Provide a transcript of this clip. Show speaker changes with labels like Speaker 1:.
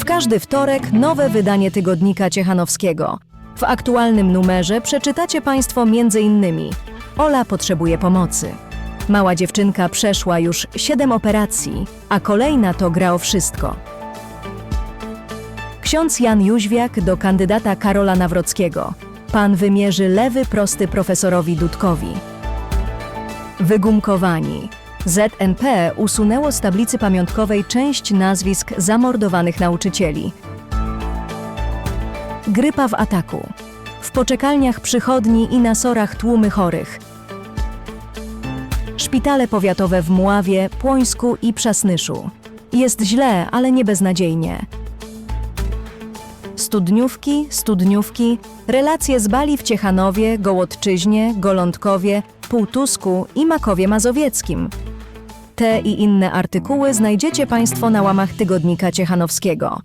Speaker 1: W każdy wtorek nowe wydanie tygodnika Ciechanowskiego. W aktualnym numerze przeczytacie Państwo m.in. Ola potrzebuje pomocy. Mała dziewczynka przeszła już 7 operacji, a kolejna to gra o wszystko. Ksiądz Jan Jóźwiak do kandydata Karola Nawrockiego. Pan wymierzy lewy prosty profesorowi Dudkowi. Wygumkowani. ZNP usunęło z tablicy pamiątkowej część nazwisk zamordowanych nauczycieli. Grypa w ataku. W poczekalniach przychodni i na sorach tłumy chorych. Szpitale powiatowe w Mławie, Płońsku i Przasnyszu. Jest źle, ale nie beznadziejnie. Studniówki, studniówki, relacje z Bali w Ciechanowie, Gołodczyźnie, Golądkowie, Półtusku i Makowie Mazowieckim. Te i inne artykuły znajdziecie Państwo na łamach Tygodnika Ciechanowskiego.